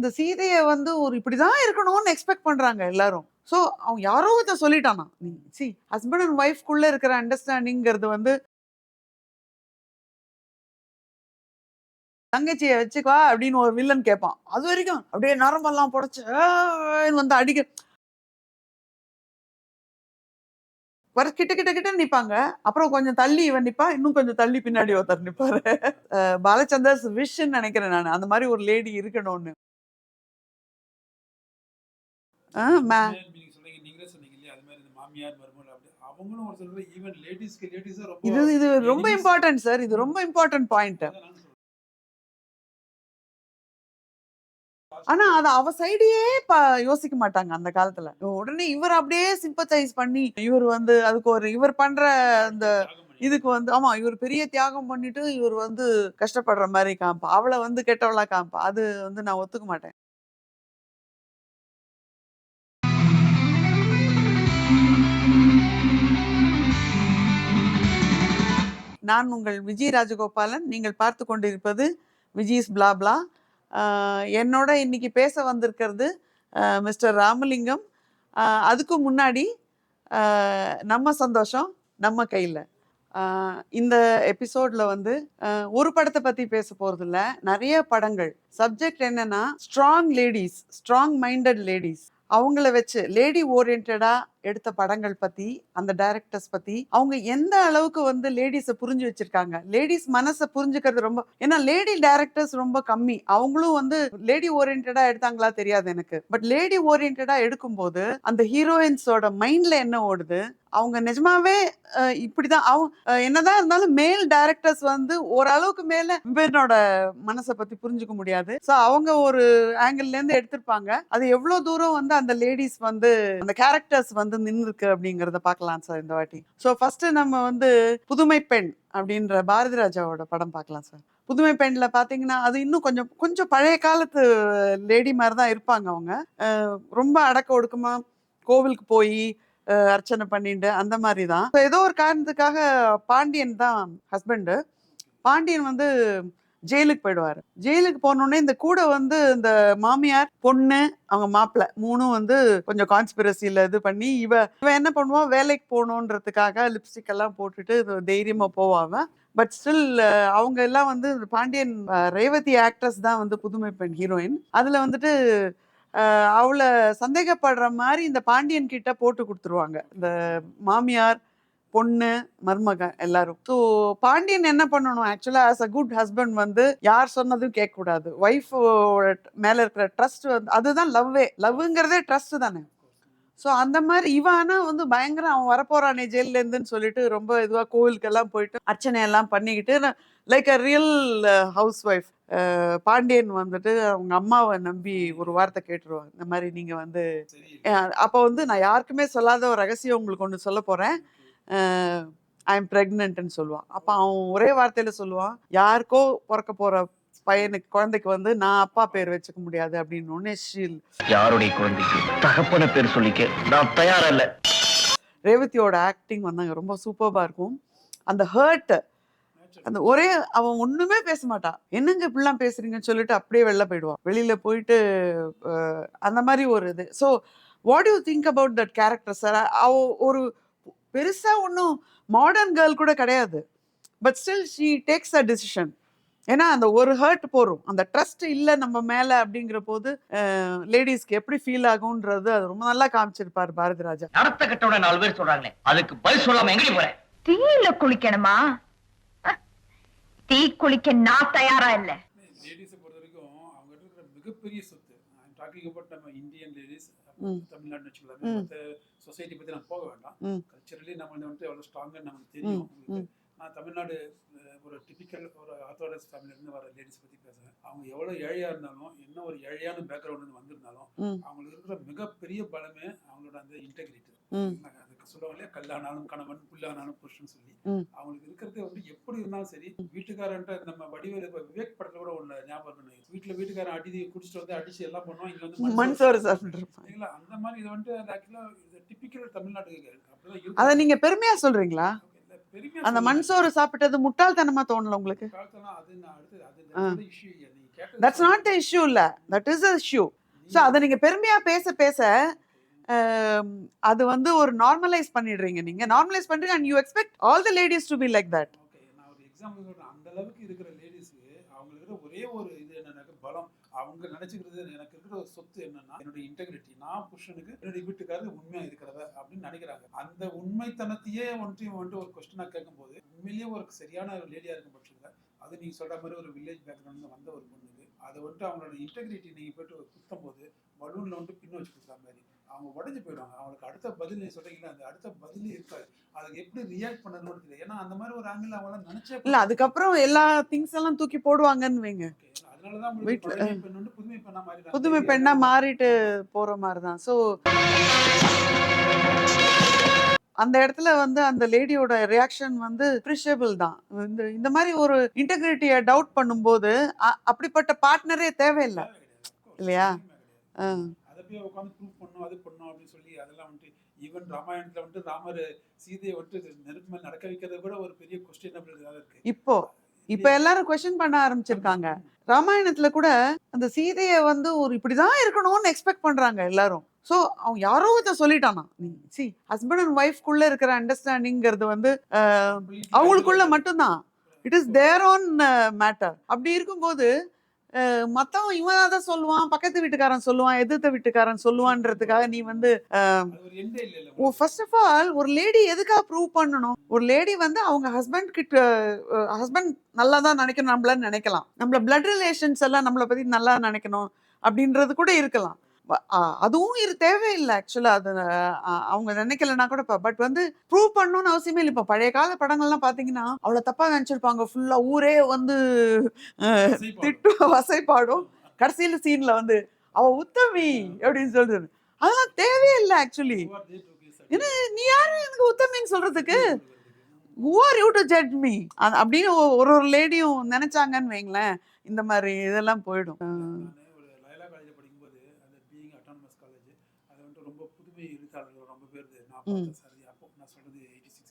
அந்த சீதைய வந்து ஒரு இப்படிதான் இருக்கணும்னு எக்ஸ்பெக்ட் பண்றாங்க எல்லாரும். ஸோ அவன் யாரோ ஒருத்தன் சொல்லிட்டானா நீ சி ஹஸ்பண்ட் அண்ட் ஒய்ஃப்குள்ள இருக்கிற அண்டர்ஸ்டாண்டிங்கிறது வந்து தங்கச்சியை வச்சுக்கா அப்படின்னு ஒரு வில்லன் கேட்பான் அது வரைக்கும் அப்படியே நரம்பெல்லாம் புடைச்சு வந்து அடிக்க வர கிட்ட கிட்ட கிட்ட நிப்பாங்க. அப்புறம் கொஞ்சம் தள்ளி இவன் நிப்பா இன்னும் கொஞ்சம் தள்ளி பின்னாடி ஒருத்தர் நிப்பாரு. பாலச்சந்தர்ஸ் விஷன் நினைக்கிறேன் நான். அந்த மாதிரி ஒரு லேடி இருக்கணும்னு. இது இது ரொம்ப இம்பார்ட்டன்ட் சார் இது ரொம்ப இம்பார்ட்டன்ட் பாயிண்ட். ஆனா அத அவ சைடையே யோசிக்க மாட்டாங்க அந்த காலத்துல. உடனே இவர் அப்படியே சிம்பத்தைஸ் பண்ணி இவர் வந்து அதுக்கு ஒரு இவர் பண்ற அந்த. இதுக்கு வந்து ஆமா இவர் பெரிய தியாகம் பண்ணிட்டு இவர் வந்து கஷ்டப்படுற மாதிரி காமிப்பா. அவளை வந்து கெட்டவளா காமிப்பா. அது வந்து நான் ஒத்துக்க மாட்டேன். நான் உங்கள் விஜய் ராஜகோபாலன். நீங்கள் பார்த்து கொண்டிருப்பது விஜய்ஸ் பிளாப்லா என்னோட இன்னைக்கு பேச வந்திருக்கிறது மிஸ்டர் ராமலிங்கம். அதுக்கு முன்னாடி நம்ம சந்தோஷம் நம்ம கையில். இந்த எபிசோடில் வந்து ஒரு படத்தை பற்றி பேச போறது நிறைய படங்கள். சப்ஜெக்ட் என்னன்னா strong ladies strong minded ladies அவங்கள வச்சு லேடி ஓரியன்டாக எடுத்த படங்கள் பத்தி அந்த டைரக்டர்ஸ் பத்தி அவங்க எந்த அளவுக்கு வந்து லேடிஸை புரிஞ்சு வச்சிருக்காங்க? லேடிஸ் மனசை புரிஞ்சுக்கிறது ரொம்ப ஏன்னா லேடி டைரக்டர்ஸ் ரொம்ப கம்மி. அவங்களும் வந்து லேடி ஓரியன்டா எடுத்தாங்களா தெரியாது எனக்கு. பட் லேடி ஓரியன்டா எடுக்கும்போது அந்த ஹீரோயின்ஸோட மைண்ட்ல என்ன ஓடுது? அவங்க நிஜமாவே இப்படிதான் அவங்க என்னதான் இருந்தாலும் மேல் டைரக்டர்ஸ் வந்து ஓரளவுக்கு மேல விமனோட மனசை பத்தி புரிஞ்சுக்க முடியாது. சோ அவங்க ஒரு ஆங்கிள் இருந்து எடுத்திருப்பாங்க. அது எவ்வளவு தூரம் வந்து அந்த லேடிஸ் வந்து அந்த கேரக்டர்ஸ் வந்து நின்று இருக்கு அப்படிங்கிறத பார்க்கலாம் சார் இந்த வாட்டி. ஸோ ஃபர்ஸ்ட் நம்ம வந்து புதுமை பெண் அப்படின்ற பாரதி ராஜாவோட படம் பார்க்கலாம் சார். புதுமை பெண்ணில் பார்த்தீங்கன்னா அது இன்னும் கொஞ்சம் கொஞ்சம் பழைய காலத்து லேடி மாதிரி தான் இருப்பாங்க அவங்க. ரொம்ப அடக்க ஒடுக்கமா கோவிலுக்கு போய் அர்ச்சனை பண்ணிட்டு அந்த மாதிரி தான் ஏதோ ஒரு காரணத்துக்காக பாண்டியன் தான் ஹஸ்பண்டு பாண்டியன் வந்து ஜெயிலுக்கு போயிடுவாரு. ஜெயிலுக்கு போனோடனே இந்த கூட வந்து இந்த மாமியார் பொண்ணு அவங்க மாப்பிள்ள மூணும் வந்து கொஞ்சம் கான்ஸ்பிரசியில இது பண்ணி இவ இவ என்ன பண்ணுவா? வேலைக்கு போகணுன்றதுக்காக லிப்ஸ்டிக் எல்லாம் போட்டுட்டு தைரியமாக தைரியமா போவாங்க. பட் ஸ்டில் அவங்க எல்லாம் வந்து பாண்டியன் ரேவதி ஆக்ட்ரஸ் தான் வந்து புதுமை பெண் ஹீரோயின் அதுல வந்துட்டு அவளை சந்தேகப்படுற மாதிரி இந்த பாண்டியன் கிட்ட போட்டு கொடுத்துருவாங்க. இந்த மாமியார் பொண்ணு மருமகன் எல்லாரும். ஸோ பாண்டியன் என்ன பண்ணணும்? ஆக்சுவலா ஆஸ் அ குட் ஹஸ்பண்ட் வந்து யார் சொன்னதும் கேட்க கூடாது ஒய்ஃப் மேல இருக்கிற ட்ரஸ்ட் வந்து அதுதான் லவ்வே லவ்ங்கிறதே ட்ரஸ்ட் தானே. ஸோ அந்த மாதிரி இவன் வந்து பயங்கர அவன் வரப்போறானே ஜெயில்ல இருந்துன்னு சொல்லிட்டு ரொம்ப இதுவா கோவிலுக்கெல்லாம் போயிட்டு அர்ச்சனை எல்லாம் பண்ணிக்கிட்டு like a real housewife Pandian வந்துட்டு அவங்க அம்மாவை நம்பி ஒரு வார்த்தை கேட்டுருவாங்க. இந்த மாதிரி நீங்க வந்து அப்போ வந்து நான் யாருக்குமே சொல்லாத ஒரு ரகசியம் உங்களுக்கு ஒன்று சொல்ல போறேன். ஐ எம் ப்ரெக்னென்ட்னு சொல்லுவான். அப்போ அவன் ஒரே வார்த்தையில சொல்லுவான் யாருக்கோ பிறக்க போற பையனுக்கு குழந்தைக்கு வந்து நான் அப்பா பேர் வச்சுக்க முடியாது அப்படின்னு ஷீல். யாருடைய குழந்தைக்கு? தகப்பன பேர் சொல்லிக்க நான் தயாரா இல்ல. ரேவதியோட ஆக்டிங் வந்தாங்க ரொம்ப சூப்பர்பா இருக்கும். அந்த ஹர்ட் அந்த ஒரே அவன் ஒண்ணுமே பேச மாட்டான். என்னங்க இப்படிலாம் பேசுறீங்கன்னு சொல்லிட்டு அப்படியே வெளில போயிடுவான். வெளியில போயிட்டு அந்த மாதிரி ஒரு இது. So what you think about that character sir அவ ஒரு பெருசா ஒன்றும் மாடர்ன் கேர்ள் கூட கிடையாது. But still she takes a decision ஏன்னா அந்த ஒரு ஹர்ட் போறோம். அந்த ட்ரஸ்ட் இல்லை நம்ம மேல அப்படிங்கிற போது லேடிஸ்க்கு எப்படி ஃபீல் ஆகும்ன்றது அது ரொம்ப நல்லா காமிச்சிருப்பாரு பாரதி ராஜா. நடத்த கட்டோட நாலு பேர் சொல்றாங்களே அதுக்கு பதில் சொல்லாம எங்கடி போறேன் தீயில குளிக்கணுமா? தீ குளிக்க நான் தயாரா இல்ல. லேடிஸை பொறுத்த வரைக்கும் அவங்க இருக்கிற மிகப்பெரிய சொத்து டாக்கிங் அபவுட் நம்ம இந்தியன் லேடிஸ். தமிழ்நாடு வச்சுக்கலாம். மற்ற சொசைட்டி பத்தி நான் போக வேண்டாம். கல்ச்சரலி நம்ம வந்துட்டு எவ்வளவு ஸ்ட்ராங்காக நமக்கு தெரியும். நான் தமிழ்நாடு ஒரு டிபிக்கல் ஒரு ஆர்த்தோடாக்ஸ் ஃபேமிலியிலேருந்து வர லேடிஸ் பத்தி பேசுறேன் அவங்க எவ்வளவு ஏழையா இருந்தாலும் என்ன ஒரு ஏழையான பேக்ரவுண்ட் இருந்து வந்திருந்தாலும். அவங்களுக்கு இருக்கிற மிகப்பெரிய பலமே அவங்களோட அந்த இன்டெகிரிட்டி. அதுக்கு சொல்லுவாங்க இல்லையா கல்லானாலும் கணவன் புல்லானாலும் புருஷன் சொல்லி. அவங்களுக்கு இருக்கிறது வந்து எப்படி இருந்தாலும் சரி வீட்டுக்காரன்ட்ட நம்ம வடிவேல இப்ப விவேக் படத்துல கூட ஒண்ணு ஞாபகம். வீட்டுல வீட்டுக்காரன் அடி குடிச்சிட்டு வந்து அடிச்சு எல்லாம் பண்ணுவோம் இங்க வந்து மண் சோறு சாப்பிட்டு இருப்பாங்க சரிங்களா அந்த மாதிரி இது வந்து ஆக்சுவலா இது டிபிக்கல் தமிழ்நாடு அப்படிதான் இருக்கு. அதை நீங்க பெருமையா சொல்றீங்களா? அந்த. மண் சோறு சாப்பிட்டது முட்டாள்தனமா தோணல உங்களுக்கு? தட்ஸ் நாட் த இஷ்யூ இல்ல. That is a issue so அதை நீங்க பெருமையா பேச பேச அது வந்து ஒரு நார்மலைஸ் பண்ணிடுறீங்க நீங்க. நார்மலைஸ் பண்றீங்க and you expect all the ladies to be like that அந்த அளவுக்கு இருக்கிற லேடிஸ்க்கு அவங்களுக்கு ஒரே ஒரு அவங்க நினைச்சுக்கிறது எனக்கு இருக்கிற ஒரு சொத்து என்னன்னா என்னுடைய இன்டெகிரிட்டி நான் புருஷனுக்கு என்னுடைய வீட்டுக்காரர் உண்மையா இருக்கிறத அப்படின்னு நினைக்கிறாங்க. அந்த உண்மைத்தனத்தையே வந்துட்டு வந்துட்டு ஒரு கொஸ்டினா கேட்கும்போது உண்மையிலேயே ஒரு சரியான ஒரு லேடியா இருக்கும் பட்சத்தில் அது நீங்க சொல்ற மாதிரி ஒரு வில்லேஜ் பேக்ரவுண்ட்ல வந்த ஒரு பொண்ணுக்கு அதை வந்துட்டு அவங்களோட இன்டெகிரிட்டி நீங்க போயிட்டு குத்தும் போது பலூன்ல வந்துட்டு பின் வச்சு கொடுக்குற மாதிரி. அவங்க உடஞ்சு போயிடுவாங்க. அவங்களுக்கு அடுத்த பதில் சொல்றீங்களா? அந்த அடுத்த பதிலே இருக்காது. அதுக்கு எப்படி ரியாக்ட் பண்ணணும்னு தெரியல. ஏன்னா அந்த மாதிரி ஒரு ஆங்கிள் அவங்களாம் நினைச்சே இல்ல அதுக்கப்புறம் எல்லா திங்ஸ் எல்லாம் தூக்கி போடுவாங்கன்னு வைங்க. புதுமை பெண்ணா மாறிடுறாங்க. புதுமை பெண்ணா மாறிட்டு போற மாதிரி தான் ஸோ அந்த இடத்துல வந்து அந்த லேடியோட ரியாக்ஷன் வந்து அப்ரிஷியபிள் தான். இந்த இந்த மாதிரி ஒரு இன்டெகிரிட்டியை டவுட் பண்ணும்போது அப்படிப்பட்ட பார்ட்னரே தேவையில்லை. இல்லையா? ஆ. போய் உட்காந்து ப்ரூவ் பண்ணும் அது பண்ணும் அப்படின்னு சொல்லி அதெல்லாம் வந்துட்டு ஈவன் ராமாயணத்துல வந்துட்டு ராமர் சீதையை வந்துட்டு நெருப்பு மேல நடக்க வைக்கிறது கூட ஒரு பெரிய கொஸ்டின் இருக்கு. இப்போ இப்ப எல்லாரும் கொஸ்டின் பண்ண ஆரம்பிச்சிருக்காங்க. ராமாயணத்துல கூட அந்த சீதையை வந்து ஒரு இப்படிதான் இருக்கணும்னு எக்ஸ்பெக்ட் பண்றாங்க எல்லாரும். சோ அவன் யாரோ ஒருத்தன் சொல்லிட்டானா? சி ஹஸ்பண்ட் அண்ட் ஒய்ஃப்குள்ள இருக்கிற அண்டர்ஸ்டாண்டிங்கிறது வந்து அவங்களுக்குள்ள மட்டும்தான். It is their own matter அப்படி இருக்கும்போது மத்தவன் இவன் தான் சொல்லுவான் பக்கத்து வீட்டுக்காரன் சொல்லுவான் எதிர்த்த வீட்டுக்காரன் சொல்லுவான்றதுக்காக நீ வந்து ஃபர்ஸ்ட் ஆஃப் ஆல் ஒரு லேடி எதுக்காக ப்ரூவ் பண்ணணும்? ஒரு லேடி வந்து அவங்க ஹஸ்பண்ட் கிட்ட ஹஸ்பண்ட் நல்லா தான் நினைக்கணும் நம்மள நினைக்கலாம். நம்மள பிளட் ரிலேஷன்ஸ் எல்லாம் நம்மளை பத்தி நல்லா நினைக்கணும் அப்படின்றது கூட இருக்கலாம். அதுவும் இது தேவையில்லை. ஆக்சுவலா அது அவங்க நினைக்கலனா கூட பட் வந்து ப்ரூவ் பண்ணணும்னு அவசியமே இல்லை. இப்போ பழைய கால படங்கள்லாம் பாத்தீங்கன்னா அவ்வளோ தப்பா நினைச்சிருப்பாங்க. ஃபுல்லா ஊரே வந்து திட்டு வசைப்பாடும் கடைசியில சீன்ல வந்து அவ உத்தமி அப்படின்னு சொல்றது. அதெல்லாம் தேவையே இல்லை ஆக்சுவலி என்ன, நீ யாரு எனக்கு உத்தமின்னு சொல்றதுக்கு? You to judge me? அ- அப்படின்னு ஒரு ஒரு லேடியும் நினைச்சாங்கன்னு வைங்களேன் இந்த மாதிரி இதெல்லாம் போயிடும் நான் ஒரு லயலா காலேஜ் படிக்கும்போது அந்த பீயிங் அட்டானமஸ் காலேஜ் அது வந்துட்டு ரொம்ப புதுமை எழுத்தாளர்கள் ரொம்ப பேர் நான் பார்த்த சாரதி அப்போ நான் சொல்றது எயிட்டி சிக்ஸ்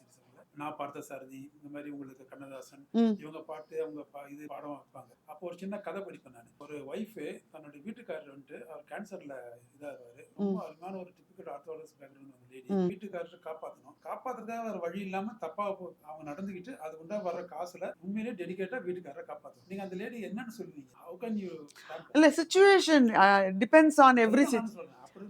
நான் பார்த்த சாரதி இந்த மாதிரி உங்களுக்கு கண்ணதாசன். இவங்க பாட்டு அவங்க இது பாடம் வைப்பாங்க. அப்போ ஒரு சின்ன கதை படிப்பேன் நான். ஒரு ஒய்ஃபு தன்னுடைய வீட்டுக்காரர் வந்துட்டு அவர் கேன்சர்ல இதாகிறாரு ரொம்ப அருமையான ஒரு டிபிக்கல் ஆர்த்தோடஸ் பேக்ரவுண்ட் அந்த லேடி. வீட்டுக்காரர் காப்பாற்றணும் காப்பாத்துறதுக்காக வேற வழி இல்லாம தப்பா அவங்க நடந்துக்கிட்டு அது உண்டா வர்ற காசுல உண்மையிலேயே டெடிகேட்டா வீட்டுக்காரரை காப்பாற்றணும் நீங்க அந்த லேடி என்னன்னு சொல்லுவீங்க? ஹவு கேன் யூ இல்ல situation depends on every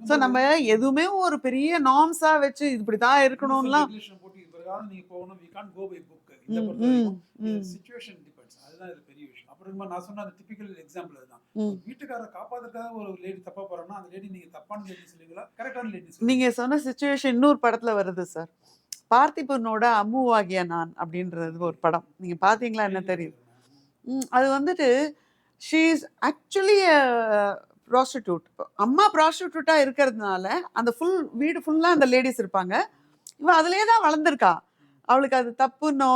so நம்ம எதுவுமே ஒரு பெரிய நார்ம்ஸா வச்சு இப்படிதான் இருக்கணும்லாம் போட்டு இவருக்காக நீங்க போகணும் we can go by book இந்த ம், பொறுத்த வரைக்கும் ம், ம். சிச்சுவேஷன் டிபெண்ட்ஸ் அதுதான் இது பெரிய விஷயம். அப்புறமா நான் சொன்ன அந்த டிபிக்கல் எக்ஸாம்பிள் அதுதான். வீட்டுக்காரரை காப்பாத்துறதுக்காக ஒரு லேடி தப்பா போறோம்னா அந்த லேடி நீங்க தப்பான லேடி சொல்லுவீங்களா? கரெக்டான லேடி நீங்க சொன்ன சுச்சுவேஷன் இன்னொரு படத்துல வருது சார் பார்த்திபனோட அம்முவாகிய நான் அப்படின்றது ஒரு படம். நீங்க பாத்தீங்களா என்ன தெரியும் ம், அது வந்துட்டு ஷீ இஸ் ஆக்சுவலி ப்ராஸ்டியூட் அம்மா ப்ராஸ்டியூட்டாக இருக்கிறதுனால அந்த ஃபுல் வீடு ஃபுல்லாக அந்த லேடிஸ் இருப்பாங்க. இவன் அதுலேயே தான் வளர்ந்துருக்கா. அவளுக்கு அது தப்புன்னோ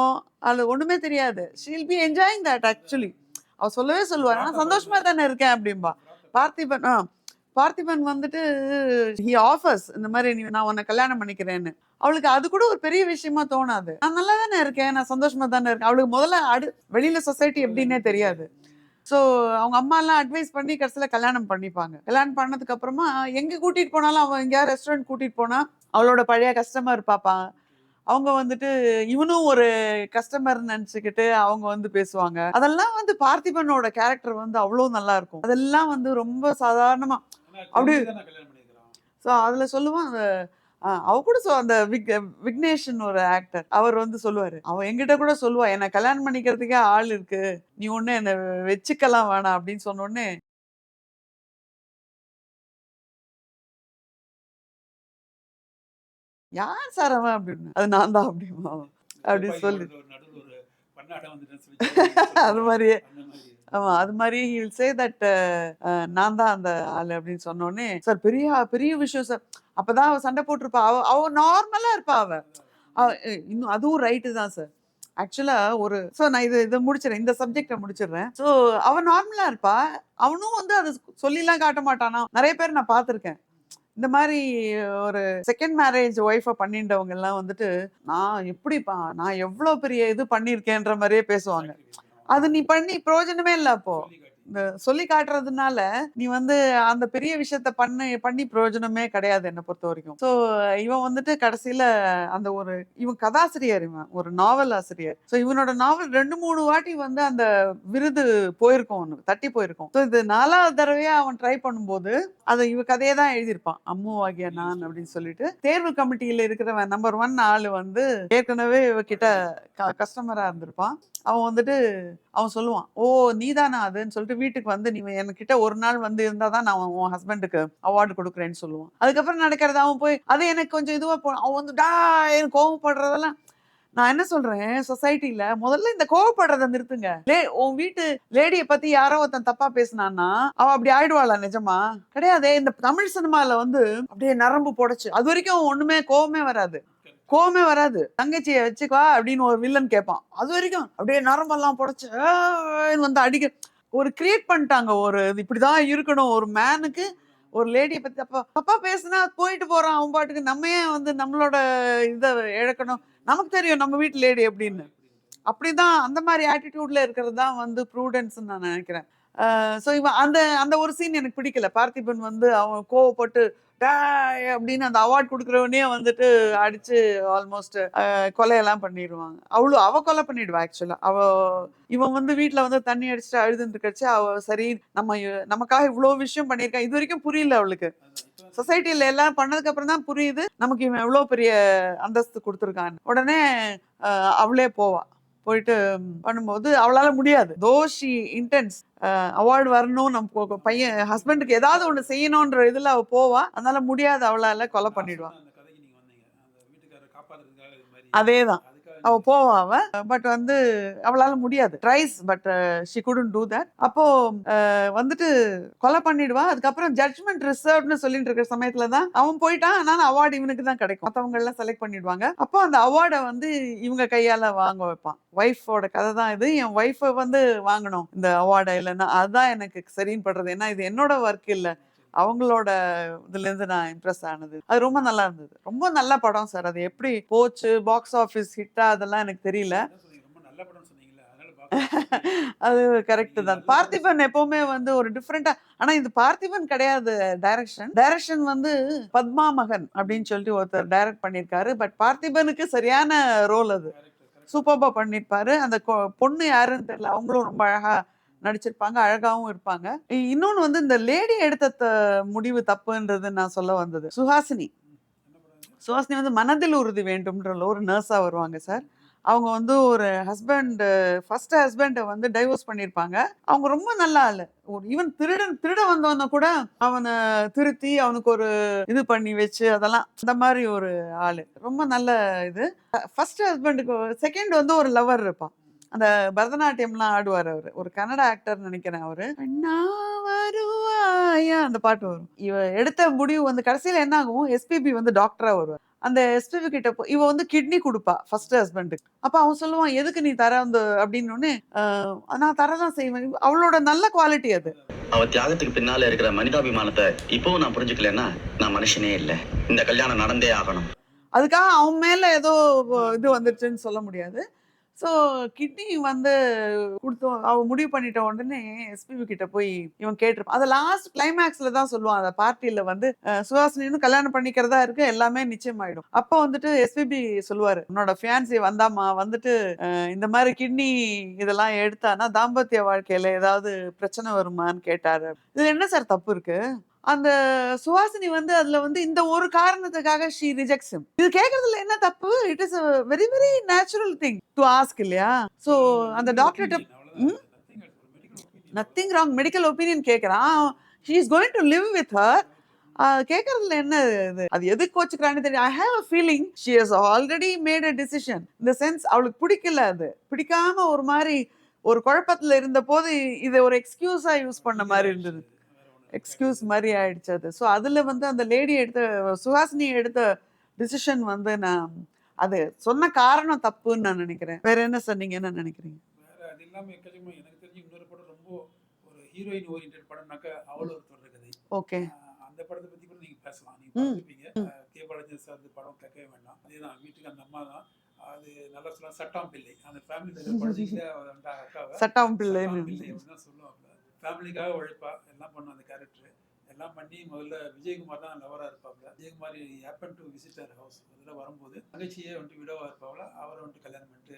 அது ஒன்றுமே தெரியாது. She'll be enjoying that actually அவ சொல்லவே சொல்லுவார் நான் சந்தோஷமாக தானே இருக்கேன் அப்படிம்பா. பார்த்திபன் ஆ பார்த்திபன் வந்துட்டு ஹி ஆஃபர்ஸ் இந்த மாதிரி நீ நான் உன்னை கல்யாணம் பண்ணிக்கிறேன்னு. அவளுக்கு அது கூட ஒரு பெரிய விஷயமா தோணாது. நான் நல்லா தானே இருக்கேன் நான் சந்தோஷமா தானே இருக்கேன். அவளுக்கு முதல்ல அடு வெளியில சொசைட்டி எப்படின்னே தெரியாது. ஸோ அவங்க அம்மா எல்லாம் அட்வைஸ் பண்ணி கடைசியில கல்யாணம் பண்ணிப்பாங்க. கல்யாணம் பண்ணதுக்கு அப்புறமா எங்க கூட்டிட்டு போனாலும் அவன் எங்கேயா ரெஸ்டாரண்ட் கூட்டிட்டு போனா அவளோட பழைய கஸ்டமர் பாப்பா அவங்க வந்துட்டு இவனும் ஒரு கஸ்டமர் நினைச்சுக்கிட்டு அவங்க வந்து பேசுவாங்க. அதெல்லாம் வந்து பார்த்திபனோட கேரக்டர் வந்து அவ்வளோ நல்லா இருக்கும். அதெல்லாம் வந்து ரொம்ப சாதாரணமா அப்படி- ஸோ அதில் சொல்லுவான் அவ கூட அந்த விக் விக்னேஷன் ஒரு ஆக்டர் அவர் வந்து சொல்லுவாரு அவன் என்கிட்ட கூட சொல்லுவா என்னை கல்யாணம் பண்ணிக்கிறதுக்கே ஆள் இருக்கு நீ ஒண்ணு என்னை வச்சுக்கலாம் வேணாம் அப்படின்னு சொன்ன உடனே யார் சார் அவன் அப்படின்னு அது நான் தான் அப்படிமா அவன். அப்படி சொல்லி. நடுவில் ஒரு பன்னாட்டம் வந்துட்டேன்னு சொல்லி அது மாதிரியே. ஆமா அது மாதிரி ஹீல் சே தட் நான் தான் அந்த ஆள் அப்படின்னு சொன்னோடனே சார் பெரிய பெரிய விஷயம் சார். அப்பதான் அவ சண்டை போட்டிருப்பா. அவ அவ நார்மலா இருப்பா அவ. இன்னும் அதுவும் ரைட்டு தான் சார். ஆக்சுவலா ஒரு ஸோ நான் இது இதை முடிச்சிடறேன் இந்த சப்ஜெக்டை முடிச்சிடுறேன் ஸோ அவ நார்மலா இருப்பா. அவனும் வந்து அதை சொல்லிலாம் காட்ட மாட்டானா. நிறைய பேர் நான் பார்த்துருக்கேன். இந்த மாதிரி ஒரு செகண்ட் மேரேஜ் ஒய்ஃபை பண்ணிட்டவங்க எல்லாம் வந்துட்டு நான் எப்படிப்பா? நான் எவ்வளோ பெரிய இது பண்ணியிருக்கேன்ற மாதிரியே பேசுவாங்க. அது நீ பண்ணி பிரயோஜனமே இல்லை அப்போ. இந்த சொல்லி காட்டுறதுனால நீ வந்து அந்த பெரிய விஷயத்த பண்ணி பண்ணி பிரயோஜனமே கிடையாது என்னை பொறுத்த வரைக்கும். ஸோ இவன் வந்துட்டு கடைசியில அந்த ஒரு இவன் கதாசிரியர் இவன் ஒரு நாவல் ஆசிரியர். ஸோ இவனோட நாவல் ரெண்டு மூணு வாட்டி வந்து அந்த விருது போயிருக்கும் அவனுக்கு தட்டி போயிருக்கும். ஸோ இது நாலாவது தடவையா அவன் ட்ரை பண்ணும்போது அதை இவ கதையை தான் எழுதியிருப்பான். அம்மு ஆகிய நான் அப்படின்னு சொல்லிட்டு. தேர்வு கமிட்டியில இருக்கிறவன் நம்பர் ஒன் ஆளு வந்து ஏற்கனவே இவகிட்ட கஸ்டமரா இருந்திருப்பான். அவன் வந்துட்டு அவன் சொல்லுவான் ஓ நீதானா அதுன்னு சொல்லிட்டு வீட்டுக்கு வந்து நீ என்கிட்ட ஒரு நாள் வந்து இருந்தா தான் நான் உன் ஹஸ்பண்டுக்கு அவார்டு கொடுக்குறேன்னு சொல்லுவான். அதுக்கப்புறம் நடக்கிறது அவன் போய் அது எனக்கு கொஞ்சம் இதுவா போ அவன் வந்து டா எனக்கு கோவப்படுறதெல்லாம் நான் என்ன சொல்றேன்? சொசைட்டில முதல்ல இந்த கோவப்படுறத நிறுத்துங்க. லே உன் வீட்டு லேடிய பத்தி யாரோ ஒருத்தன் தப்பா பேசினான்னா அவ அப்படி ஆயிடுவாளா நிஜமா? கிடையாது இந்த தமிழ் சினிமால வந்து அப்படியே நரம்பு புடைச்சு அது வரைக்கும் ஒண்ணுமே கோவமே வராது. கோவமே வராது. தங்கச்சியை வச்சுக்கவா அப்படின்னு ஒரு வில்லன் கேட்பான். அது வரைக்கும் அப்படியே நரம்பெல்லாம் புடைச்சு வந்து அடிக்க ஒரு கிரியேட் பண்ணிட்டாங்க. ஒரு இது இப்படிதான் இருக்கணும். ஒரு மேனுக்கு ஒரு லேடியை பத்தி. அப்பா தப்பா பேசுனா போயிட்டு போறான். அவன் பாட்டுக்கு நம்ம ஏன் வந்து நம்மளோட இதை இழக்கணும். நமக்கு தெரியும் நம்ம வீட்டு லேடி அப்படின்னு. அப்படிதான் அந்த மாதிரி ஆட்டிடியூட்ல இருக்கிறது தான் வந்து ப்ரூடன்ஸ் நான் நினைக்கிறேன். ஸோ இவன் அந்த அந்த ஒரு சீன் எனக்கு பிடிக்கல. பார்த்திபன் வந்து அவன் கோவப்பட்டு அப்படின்னு அந்த அவார்ட் கொடுக்குறவனே வந்துட்டு அடிச்சு ஆல்மோஸ்ட் கொலையெல்லாம் பண்ணிடுவாங்க. அவ்வளோ அவ கொலை பண்ணிடுவா ஆக்சுவலா அவ இவன் வந்து வீட்டில் வந்து தண்ணி அடிச்சுட்டு அழுதுன்னு இருக்கச்சு அவ சரி நம்ம நமக்காக இவ்வளோ விஷயம் பண்ணியிருக்கான் இது வரைக்கும் புரியல அவளுக்கு. சொசைட்டில எல்லாம் பண்ணதுக்கு அப்புறம் தான் புரியுது. நமக்கு இவன் எவ்வளோ பெரிய அந்தஸ்து கொடுத்துருக்கான்னு. உடனே அவளே போவா. போயிட்டு பண்ணும்போது அவளால முடியாது. தோஷி இன்டென்ஸ் அவார்டு வரணும் நம்ம பையன் ஹஸ்பண்டுக்கு ஏதாவது ஒண்ணு செய்யணும்ன்ற இதுல அவ போவா. அதனால முடியாது அவளால கொலை பண்ணிடுவா. அந்த கதைக்கு அவ போவா அவ பட் வந்து அவளால முடியாது. Tries but she couldn't do that அப்போ வந்துட்டு கொலை பண்ணிடுவா. அதுக்கப்புறம் ஜட்ஜ்மெண்ட் ரிசர்வ்னு சொல்லிட்டு இருக்கிற சமயத்துல தான் அவன் போயிட்டான். ஆனால் அவார்டு இவனுக்கு தான் கிடைக்கும். மற்றவங்க எல்லாம் செலக்ட் பண்ணிடுவாங்க. அப்போ அந்த அவார்டை வந்து இவங்க கையால வாங்க வைப்பான். ஒய்ஃபோட கதை தான் இது. என் ஒய்ஃபை வந்து வாங்கணும் இந்த அவார்டை இல்லைன்னா. அதுதான் எனக்கு சரின்னு படுறது. ஏன்னா இது என்னோட ஒர்க் இல்லை. அவங்களோட இதுல இருந்து நான் இம்ப்ரெஸ் ஆனது. அது ரொம்ப நல்லா இருந்தது. ரொம்ப நல்ல படம் சார். அது எப்படி போச்சு? பாக்ஸ் ஆஃபீஸ் ஹிட்டா அதெல்லாம் எனக்கு தெரியல. அது கரெக்ட் தான். பார்த்திபன் எப்பவுமே வந்து ஒரு டிஃப்ரெண்டா ஆனா இது பார்த்திபன் கிடையாது டைரக்ஷன் டைரக்ஷன் வந்து பத்மா மகன் அப்படின்னு சொல்லிட்டு ஒருத்தர் டைரக்ட் பண்ணியிருக்காரு. பட் பார்த்திபனுக்கு சரியான ரோல் அது. சூப்பர்பா பண்ணியிருப்பாரு. அந்த பொண்ணு யாருன்னு தெரியல. அவங்களும் ரொம்ப அழகா நடிச்சிருப்பாங்க அழகாவும் இருப்பாங்க. இன்னொன்னு வந்து இந்த லேடி எடுத்த த- முடிவு தப்புன்றது நான் சொல்ல வந்தது. சுஹாசினி. சுஹாசினி வந்து மனதில் உறுதி வேண்டும்ன்ற ஒரு நர்ஸா வருவாங்க சார் அவங்க வந்து ஒரு ஹஸ்பண்ட் ஃபர்ஸ்ட் ஹஸ்பண்டை வந்து டைவோர்ஸ் பண்ணியிருப்பாங்க அவங்க ரொம்ப நல்லா ஆளு. ஒரு ஈவன் திருடன் திருட வந்தவன கூட அவனை திருத்தி அவனுக்கு ஒரு இது பண்ணி வச்சு அதெல்லாம் அந்த மாதிரி ஒரு ஆள். ரொம்ப நல்ல இது. ஃபர்ஸ்ட் ஹஸ்பண்டுக்கு செகண்ட் வந்து ஒரு லவர் இருப்பான் அந்த பரதநாட்டியம்லாம் ஆடுவார் அவர். ஒரு கன்னட ஆக்டர் நினைக்கிறேன் அவரு. வருவாயா? அந்த பாட்டு வரும். இவ எடுத்த முடிவு வந்து கடைசியில என்ன ஆகும்? எஸ்பிபி வந்து டாக்டரா வருவார். அந்த எஸ்பிபி கிட்ட போ இவ வந்து கிட்னி கொடுப்பா ஃபர்ஸ்ட் ஹஸ்பண்டுக்கு அப்ப அவன் சொல்லுவான் எதுக்கு நீ தர அந்த அப்படின்னு உடனே, "ஆஹ், நான் தரதான் செய்வேன். அவளோட நல்ல குவாலிட்டி அது. அவ தியாகத்துக்கு பின்னால இருக்கிற மனிதாபிமானத்தை இப்பவும் நான் புரிஞ்சுக்கலன்னா நான் மனுஷனே இல்ல. இந்த கல்யாணம் நடந்தே ஆகணும். அதுக்காக அவன் மேல ஏதோ இது வந்துருச்சுன்னு சொல்ல முடியாது. ஸோ கிட்னி வந்து கொடுத்தோம் அவ முடிவு பண்ணிட்ட உடனே எஸ்பிபி கிட்ட போய் இவன் கேட்டிருப்பான். அதை லாஸ்ட் கிளைமேக்ஸ்ல தான் சொல்லுவான். அந்த பார்ட்டியில வந்து சுஹாசினு சுஹாசினின்னு கல்யாணம் பண்ணிக்கிறதா இருக்கு எல்லாமே நிச்சயமாயிடும். அப்போ வந்துட்டு எஸ்பிபி சொல்லுவாரு உன்னோட ஃபியான்சி வந்தாமா வந்துட்டு இந்த மாதிரி கிட்னி இதெல்லாம் எடுத்தானா தாம்பத்திய வாழ்க்கையில ஏதாவது பிரச்சனை வருமான்னு கேட்டாரு. இதுல என்ன சார் தப்பு இருக்கு? அந்த சுஹாசினி வந்து அதுல வந்து இந்த ஒரு காரணத்துக்காக ஷீ ரிஜெக்ட்ஸ் இது கேக்குறதுல என்ன தப்பு? It is very very natural thing to ask இல்லையா? சோ அந்த டாக்டர்கிட்ட? நத்திங் ராங் மெடிக்கல் ஒப்பீனியன் கேட்குறான் she is going to live with her கேட்கறதுல என்ன இது? அது எதுக்கு கோச்சுக்கிறான்னு தெரியும் I have a feeling she has already made a decision இந்த சென்ஸ் அவளுக்கு பிடிக்கல அது. பிடிக்காம ஒரு மாதிரி ஒரு குழப்பத்துல இருந்த போது இதை ஒரு எக்ஸ்கியூஸா யூஸ் பண்ண மாதிரி இருந்தது. எக்ஸ்கியூஸ் மாதிரி ஆயிடுச்சு அது. ஸோ அதுல வந்து அந்த லேடி எடுத்த சுஹாசினி எடுத்த டிசிஷன் வந்து நான் அது சொன்ன காரணம் தப்புன்னு நான் நினைக்கிறேன். வேற என்ன என்ன நினைக்கிறீங்க? வேற அது இல்லாம எக்கச்சக்கமா எனக்கு தெரிஞ்சு இன்னொரு படம் ரொம்ப ஒரு ஹீரோயின் ஓரியன்ட் படம்னாக்க அவள் ஒரு தொடர் கதை. ஓகே. அந்த படத்தை பத்தி கூட நீங்க பேசலாம். நீங்க ம். பார்த்துருப்பீங்க. கே பாலாஜி சார் இந்த படம் கேட்கவே வேண்டாம். அதேதான் வீட்டுக்கு அந்த அம்மா தான். அது நல்லா சொல்லலாம் சட்டாம் பிள்ளை. அந்த ஃபேமிலி சட்டாம் பிள்ளை சொல்லுவாங்க. ஃபேமிலிக்காக உழைப்பா? எல்லாம் பண்ணும் அந்த கேரக்டரு எல்லாம் பண்ணி முதல்ல விஜயகுமார் தான் லவராக இருப்பாப்ல. Vijayakumar happen to visit her house முதல்ல வரும்போது தங்கச்சியே வந்துட்டு விடவாக இருப்பாப்ல. அவரை வந்துட்டு கல்யாணம் பண்ணிட்டு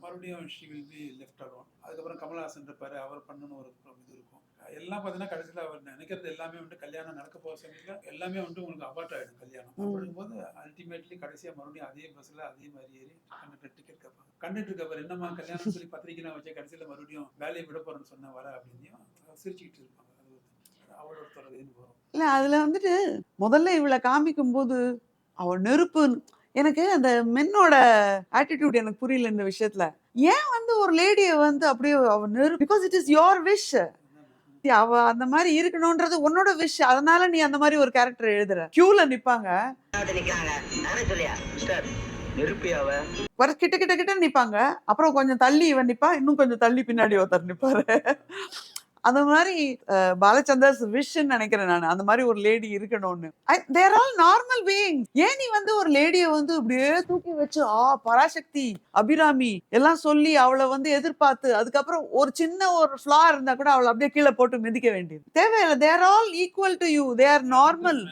மறுபடியும் she will be left alone அதுக்கப்புறம் கமலஹாசன் இருப்பாரு அவர் பண்ணணும் ஒரு இது இருக்கும். எல்லாம் பார்த்தீங்கன்னா கடைசியில் அவர் நினைக்கிறது எல்லாமே வந்துட்டு கல்யாணம் நடக்க போகிற சமயத்தில் எல்லாமே வந்துட்டு உங்களுக்கு அபார்ட் ஆகிடும் கல்யாணம். அப்படிங்கும்போது அல்டிமேட்லி கடைசியாக மறுபடியும் அதே பஸ்ஸில் அதே மாதிரி ஏறி கண்டக்டர் டிக்கெட் கேட்பாங்க கண்டக்டர் கேட்பார் என்னம்மா கல்யாணம் சொல்லி பத்திரிக்கைலாம் வச்சு கடைசியில் மறுபடியும் வேலையை விட போகிறேன்னு சொன்ன வர அப்படின்னையும் சிரிச்சுக்கிட்டு இருப்பாங்க அவளோட இல்ல அதுல வந்துட்டு முதல்ல இவளை காமிக்கும் போது அவ நெருப்பு எனக்கு அந்த மென்னோட ஆட்டிடியூட் எனக்கு புரியல இந்த விஷயத்துல. ஏன் வந்து ஒரு லேடியை வந்து அப்படியே அவ நெருப்பு because it is your wish அவ அந்த மாதிரி இருக்கணும்ன்றது உன்னோட விஷ் அதனால நீ அந்த மாதிரி ஒரு கேரக்டர் எழுதுற. கியூல நிப்பாங்க. வர கிட்ட கிட்ட கிட்ட நிப்பாங்க. அப்புறம் கொஞ்சம் தள்ளி இவன் நிப்பா. இன்னும் கொஞ்சம் தள்ளி பின்னாடி ஒருத்தர் நிப்பாரு. அந்த மாதிரி பாலச்சந்தர்ஸ் விஷன்னு நினைக்கிறேன் நான். அந்த மாதிரி ஒரு லேடி இருக்கணும்னு. தேர் ஆல் நார்மல் பீயிங் ஏன் நீ வந்து ஒரு லேடியை வந்து இப்படியே தூக்கி வச்சு ஆ பராசக்தி அபிராமி எல்லாம் சொல்லி அவளை வந்து எதிர்பார்த்து அதுக்கப்புறம் ஒரு சின்ன ஒரு ஃபிளா இருந்தா கூட அவளை அப்படியே கீழே போட்டு மிதிக்க வேண்டியது. தேவையில்லை. They're all equal to you they are normal.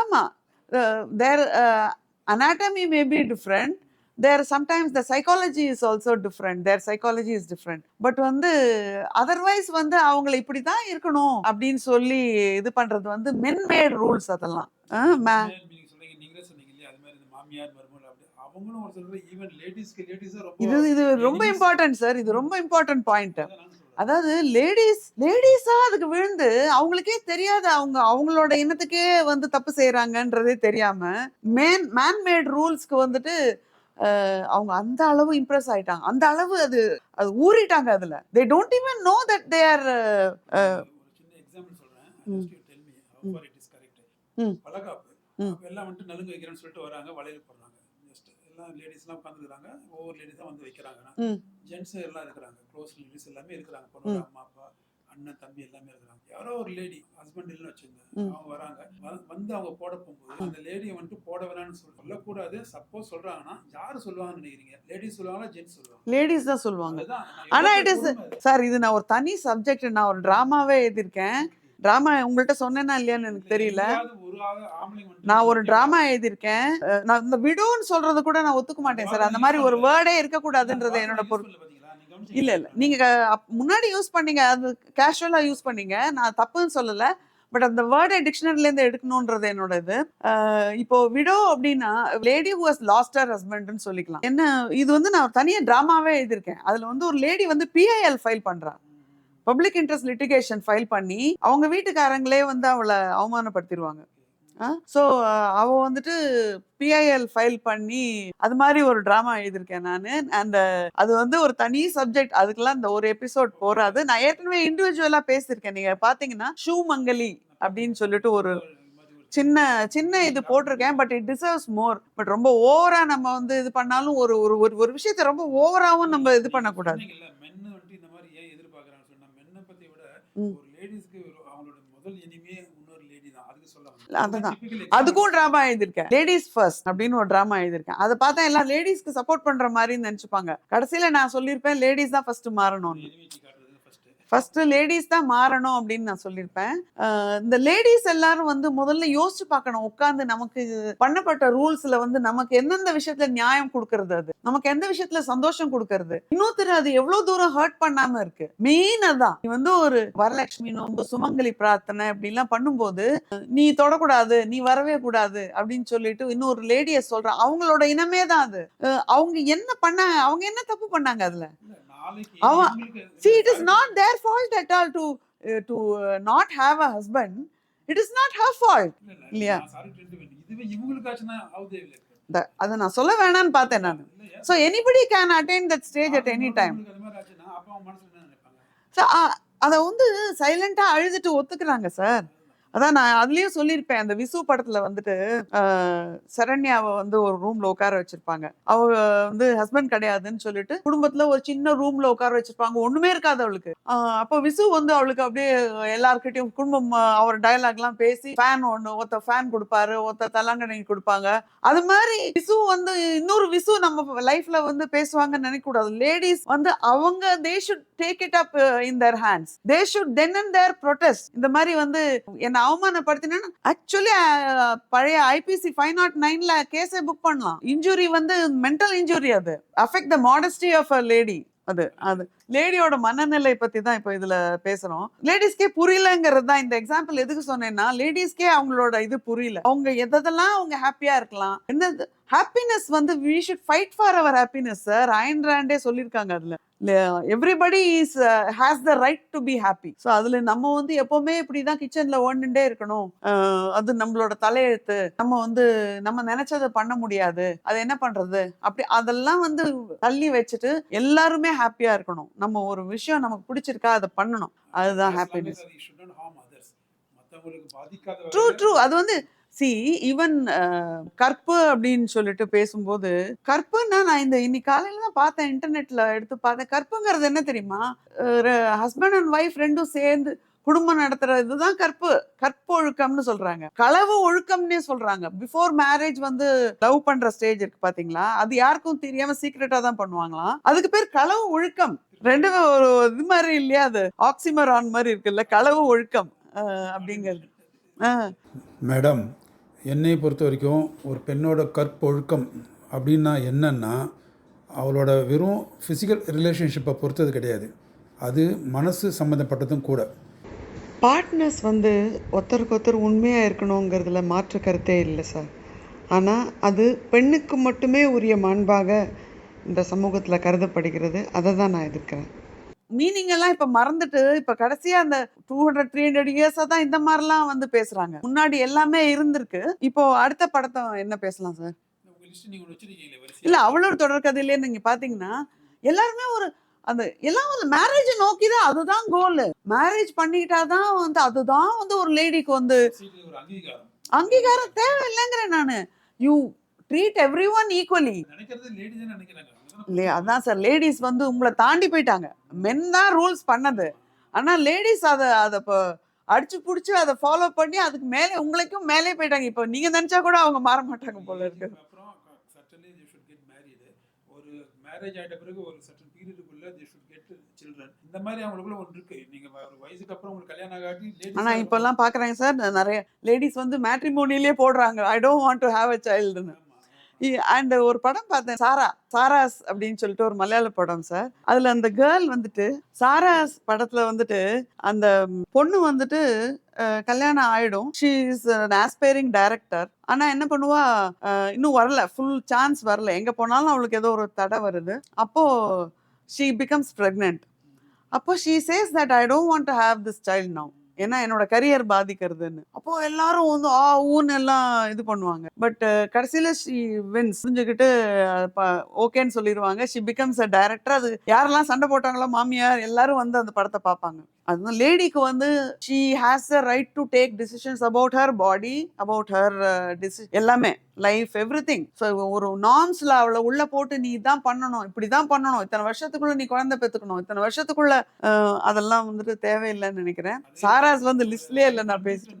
ஆமா. Their anatomy may be different. There sometimes the psychology is also different. Their psychology is different. But வந்து அதர்வைஸ் வந்து அவங்களை இப்படி தான் இருக்கணும் அப்படின்னு சொல்லி இது பண்றது வந்து மென் மேட் ரூல்ஸ் அதெல்லாம் இது இது ரொம்ப. இம்பார்ட்டன்ட் சார் இது ரொம்ப இம்பார்ட்டன்ட் பாயிண்ட். அதாவது லேடிஸ் லேடிஸா அதுக்கு விழுந்து அவங்களுக்கே தெரியாது அவங்க அவங்களோட இனத்துக்கே வந்து தப்பு செய்யறாங்கன்றதே தெரியாம மேன் மேன் மேட் ரூல்ஸ்க்கு வந்துட்டு அவங்க அந்த அளவு இம்ப்ரெஸ் ஆயிட்டாங்க. அந்த அளவு அது அது ஊறிட்டாங்க அதுல. They don't even know that they are எல்லாம் வந்துட்டு நலுங்கு வைக்கிறேன்னு சொல்லிட்டு வராங்க வளையல் போடுறாங்க. ஜஸ்ட் எல்லாம் லேடிஸ்லாம் உட்காந்துக்கிறாங்க ஒவ்வொரு லேடிஸ் தான் வந்து வைக்கிறாங்க ம். ஜென்ஸ் எல்லாம் இருக்கிறாங்க க்ளோஸ் லேடிஸ் எல்லாமே இருக்கிறாங்க. பொண்ணோட அம்மா அப்பா அண்ணன் தம்பி எல்லாமே இருக்கிறாங்க. யாரோ ஒரு லேடி ஹஸ்பண்ட் இல்லைன்னு வச்சிருந்தேன். அவங்க வராங்க. வந்து அவங்க போட போகும்போது அந்த லேடியை வந்துட்டு போட வேணாம்னு சொல்ல சொல்லக்கூடாது. சப்போஸ் சொல்றாங்கன்னா யாரு சொல்லுவாங்கன்னு நினைக்கிறீங்க? லேடிஸ் சொல்லுவாங்களா ஜென்ஸ் சொல்லுவாங்க லேடிஸ் தான் சொல்லுவாங்க. ஆனா கொடுமை அது. சார் இது நான் ஒரு தனி சப்ஜெக்ட் நான் ஒரு டிராமாவே எழுதியிருக்கேன். டிராமா உங்கள்கிட்ட சொன்னேன்னா இல்லையான்னு எனக்கு தெரியல. நான் ஒரு. டிராமா எழுதியிருக்கேன். நான் இந்த விடோன்னு சொல்றது கூட நான் ஒத்துக்க மாட்டேன் சார் அந்த மாதிரி ஒரு வேர்டே இருக்கக்கூடாதுன்றது என்னோட பொருள் இல்ல இல்ல. நீங்க முன்னாடி யூஸ் பண்ணீங்க அது கேஷுவலா யூஸ் பண்ணீங்க. நான் தப்புன்னு சொல்லல. பட் அந்த வேர்டை டிக்ஷனரில இருந்து எடுக்கணும்ன்றது என்னோட இது. இப்போ விடோ அப்படின்னா lady who has lost her ஹஸ்பண்ட்னு சொல்லிக்கலாம். என்ன இது வந்து நான் தனியா டிராமாவே எழுதியிருக்கேன். அதுல வந்து ஒரு லேடி வந்து பிஐஎல் ஃபைல் பண்றா. பப்ளிக் இன்ட்ரெஸ்ட் லிட்டிகேஷன் ஃபைல் பண்ணி அவங்க வீட்டுக்காரங்களே வந்து அவளை அவமானப்படுத்திடுவாங்க ஸோ அவ வந்துட்டு பிஐஎல் ஃபைல் பண்ணி அது மாதிரி ஒரு ட்ராமா எழுதியிருக்கேன் நான். அந்த அது வந்து ஒரு தனி சப்ஜெக்ட் அதுக்கெல்லாம் இந்த ஒரு எபிசோட் போறாது. நான் ஏற்கனவே இண்டிவிஜுவலா பேசியிருக்கேன். நீங்க பாத்தீங்கன்னா ஷூ மங்கலி அப்படின்னு சொல்லிட்டு ஒரு சின்ன சின்ன இது போட்டிருக்கேன். But it deserves more but ரொம்ப ஓவரா நம்ம வந்து இது பண்ணாலும் ஒரு ஒரு ஒரு- ஒரு விஷயத்த ரொம்ப ஓவராவும் நம்ம இது பண்ணக்கூடாது மென்னு வந்துட்டு இந்த மாதிரி ஏன் எதிர்பார்க்கறாங்கன்னு சொன்னா மென்னை பத்தி விட ம். ஒரு லேடிஸ்க்கு அவங்களோட முதல் இனிமே இன்னொரு லேடி தான் அதுக்கு சொல்ல வந்தேன். இல்ல, அதுதான். அதுக்கும் டிராமா எழுதியிருக்கேன். லேடிஸ் ஃபர்ஸ்ட் அப்படின்னு ஒரு டிராமா எழுதியிருக்கேன். அதை பார்த்தா எல்லாம் லேடிஸ்க்கு சப்போர்ட் பண்ற மாதிரி நினைச்சுப்பாங்க. கடைசியில நான் சொல்லியிருப்பேன் லேடிஸ் தான் ஃபர்ஸ்ட் மாறணும்னு. ஃபர்ஸ்ட் லேடிஸ் தான் மாறணும் அப்படின்னு நான் சொல்லியிருப்பேன். இந்த லேடிஸ் எல்லாரும் வந்து முதல்ல யோசிச்சு பார்க்கணும். உட்காந்து நமக்கு பண்ணப்பட்ட ரூல்ஸ்ல வந்து நமக்கு எந்தெந்த விஷயத்துல நியாயம் கொடுக்கறது அது? நமக்கு எந்த விஷயத்துல சந்தோஷம் கொடுக்கறது? இன்னொருத்தர் அது எவ்வளவு தூரம் ஹர்ட் பண்ணாம இருக்கு? மெயின் அதான். நீ வந்து ஒரு வரலட்சுமி நோன்பு சுமங்கலி பிரார்த்தனை அப்படிலாம் பண்ணும்போது நீ தொடக்கூடாது நீ வரவே கூடாது அப்படின்னு சொல்லிட்டு இன்னொரு லேடிய சொல்ற. அவங்களோட இனமே தான் அது. அவங்க என்ன பண்ணாங்க அவங்க என்ன தப்பு பண்ணாங்க அதுல? அவன் இவங்களுக்கு- See, it is not their fault at all to uh, to uh, not have a husband. It is not her fault. இல்ல, இல்ல, இல்லையா? அதை நான் சொல்ல வேணாம்னு பார்த்தேன் நான்? So anybody can attain that stage at any time? So அதை வந்து சைலண்டா அழுதுட்டு ஒத்துக்கிறாங்க சார் அதான் நான் அதுலயும் சொல்லியிருப்பேன். அந்த விசு படத்துல வந்துட்டு சரண்யாவை வந்து ஒரு ரூம்ல உட்கார வச்சிருப்பாங்க. அவ வந்து ஹஸ்பண்ட் கிடையாதுன்னு சொல்லிட்டு குடும்பத்துல ஒரு சின்ன ரூம்ல உட்கார வச்சிருப்பாங்க. ஒண்ணுமே இருக்காது அவளுக்கு. அப்போ விசு வந்து அவளுக்கு அப்படியே எல்லாருக்கிட்டையும் குடும்பம் அவர் டயலாக் எல்லாம் பேசி ஃபேன் ஒண்ணு ஒருத்த ஃபேன் கொடுப்பாரு ஒருத்த தலங்கணி கொடுப்பாங்க. அது மாதிரி விசு வந்து இன்னொரு விசு நம்ம லைஃப்ல வந்து பேசுவாங்கன்னு நினைக்க கூடாது லேடிஸ் வந்து அவங்க they should take it up in their hands they should then and their protest இந்த மாதிரி வந்து என்ன அவமானப்படுத்தினா ஆக்சுவலி பழைய ஐபிசி ஃபைவ் நாட் நைன்ல கேஸே புக் பண்ணலாம். இன்ஜுரி வந்து மென்டல் இன்ஜுரி அது. Affect the modesty of a lady அது அது. லேடியோட மனநிலை பத்தி தான் இப்போ இதுல பேசுறோம். லேடிஸ்க்கே புரியலங்கிறது தான் இந்த எக்ஸாம்பிள் எதுக்கு சொன்னேன்னா லேடிஸ்க்கே அவங்களோட இது புரியல. அவங்க எதெல்லாம் அவங்க ஹாப்பியா இருக்கலாம். என்னது? ஹாப்பினஸ் வந்து we should fight for our happiness sir Ayn ராண்டே சொல்லியிருக்காங்க அதுல. Everybody is has the right to be happy so அதுல நம்ம வந்து எப்பவுமே இப்படிதான் கிச்சன்ல ஓண்டுட்டே இருக்கணும். அது நம்மளோட தலையெழுத்து. நம்ம வந்து நம்ம நினைச்சதை பண்ண முடியாது. அது என்ன பண்றது? அப்படி அதெல்லாம் வந்து தள்ளி வச்சுட்டு எல்லாருமே ஹாப்பியா இருக்கணும். நம்ம ஒரு விஷயம் நமக்கு பிடிச்சிருக்கா அதை பண்ணணும். அதுதான் ஹாப்பினஸ் ட்ரூ ட்ரூ அது வந்து சி ஈவன் uh, கற்பு அப்படின்னு சொல்லிட்டு பேசும்போது கற்புன்னா நான் இந்த இன்னைக்கு காலையில தான் பார்த்தேன் இன்டர்நெட்ல எடுத்து பார்த்தேன். கற்புங்கிறது என்ன தெரியுமா? ஹஸ்பண்ட் அண்ட் ஒய்ஃப் ரெண்டும் சேர்ந்து குடும்பம் நடத்துற இதுதான் கற்பு. கற்பு ஒழுக்கம்னு சொல்றாங்க. களவு ஒழுக்கம்னே சொல்றாங்க. பிஃபோர் மேரேஜ் வந்து லவ் பண்ற ஸ்டேஜ் இருக்கு பாத்தீங்களா? அது யாருக்கும் தெரியாம சீக்ரெட்டா தான் பண்ணுவாங்களாம். அதுக்கு பேர் களவு ஒழுக்கம். ரெண்டுமே ஒரு இது மாதிரி இல்லையா அது? ஆக்சிமரான் மாதிரி இருக்குல்ல. களவு ஒழுக்கம் அப்படிங்கிறது. ஆஹ் மேடம் என்னை பொறுத்த வரைக்கும் ஒரு பெண்ணோட கற்பொழுக்கம் அப்படின்னா என்னென்னா அவளோட வெறும் ஃபிசிக்கல் ரிலேஷன்ஷிப்பை பொறுத்தது கிடையாது. அது மனசு சம்மந்தப்பட்டதும் கூட. பார்ட்னர்ஸ் வந்து ஒருத்தருக்கு ஒருத்தர் உண்மையாக இருக்கணுங்கிறதுல மாற்று கருத்தே இல்லை சார். ஆனால் அது பெண்ணுக்கு மட்டுமே உரிய மாண்பாக இந்த சமூகத்தில் கருதப்படுகிறது. அதை தான் நான் எதிர்க்கிறேன். மீனிங் எல்லாம் இப்போ மறந்துட்டு இப்போ கடைசியாக அந்த டூ ஹண்ட்ரட் த்ரீ ஹண்ட்ரட் இயர்ஸாக தான் இந்த மாதிரிலாம் வந்து பேசுகிறாங்க முன்னாடி எல்லாமே இருந்திருக்கு. இப்போ அடுத்த படத்தை என்ன பேசலாம் சார் இல்ல அவளோட தொடர்கதையிலே நீங்க பாத்தீங்கன்னா எல்லாருமே ஒரு அந்த எல்லாம் வந்து மேரேஜ் நோக்கி தான் அதுதான் கோல் மேரேஜ் பண்ணிக்கிட்டாதான் வந்து அதுதான் வந்து ஒரு லேடிக்கு வந்து அங்கீகாரம். தேவையில்லைங்கிறேன் நானு. You treat every one equally இல்லையா அதான் சார் லேடிஸ் வந்து உங்களை தாண்டி போயிட்டாங்க. மென் தான் ரூல்ஸ் பண்ணது. ஆனா லேடிஸ் அதை அதை இப்போ அடிச்சு புடிச்சு அதை ஃபாலோ பண்ணி அதுக்கு மேலே உங்களுக்கும் மேலே போயிட்டாங்க. இப்போ நீங்க நினைச்சா கூட அவங்க மாற மாட்டாங்க போல இருக்கு. மேரேஜ் ஆயிட்ட பிறகு ஒரு சட்டன் பீரியடுக்குள்ள தே ஷுட் கெட் சில்ட்ரன் இந்த மாதிரி அவங்களுக்குள்ள ஒன்று இருக்கு. நீங்க ஒரு வயசுக்கு அப்புறம் உங்களுக்கு கல்யாணம் ஆகாட்டி ஆனா இப்பெல்லாம் பாக்குறாங்க சார் நிறைய லேடிஸ் வந்து மேட்ரிமோனிலே போடுறாங்க. I don't want to have a சைல்டுன்னு. And ஒரு படம் பார்த்தேன் சாரா சாராஸ் அப்படின்னு சொல்லிட்டு ஒரு மலையாள படம் சார் அதுல அந்த கேர்ள் வந்துட்டு சாராஸ் படத்துல வந்துட்டு அந்த பொண்ணு வந்துட்டு கல்யாணம் ஆயிடும். ஷீ இஸ் ஆஸ்பைரிங் டைரக்டர் ஆனா என்ன பண்ணுவா இன்னும் வரல ஃபுல் சான்ஸ் வரல. எங்க போனாலும் அவளுக்கு ஏதோ ஒரு தடை வருது. அப்போ ஷீ பிகம்ஸ் ப்ரெக்னென்ட் அப்போ she says that I don't want to have this child now ஏன்னா என்னோட கரியர் பாதிக்கிறதுன்னு. அப்போ எல்லாரும் வந்து ஆ ஊன்னு எல்லாம் இது பண்ணுவாங்க. பட் கடைசியில ஷி வின்ஸ் புரிஞ்சுக்கிட்டு ஓகேன்னு சொல்லிடுவாங்க ஷி பிகம்ஸ் அ டைரக்டர் அது யாரெல்லாம் சண்டை போட்டாங்களோ மாமியார் எல்லாரும் வந்து அந்த படத்தை பார்ப்பாங்க. அது லேடிக்கு வந்து she has a right to take decisions about her body about her DC எல்லாமே. லைஃப் எவ்ரி திங் ஸோ ஒரு நார்ம்ஸ்ல அவளை உள்ள போட்டு நீ இதான் பண்ணணும். இப்படி தான் பண்ணணும். இத்தனை வருஷத்துக்குள்ள நீ குழந்தை பெற்றுக்கணும் இத்தனை வருஷத்துக்குள்ள அதெல்லாம் வந்துட்டு தேவையில்லைன்னு நினைக்கிறேன். சாராஸ் வந்து லிஸ்ட்லயே இல்லை நான் rule அது.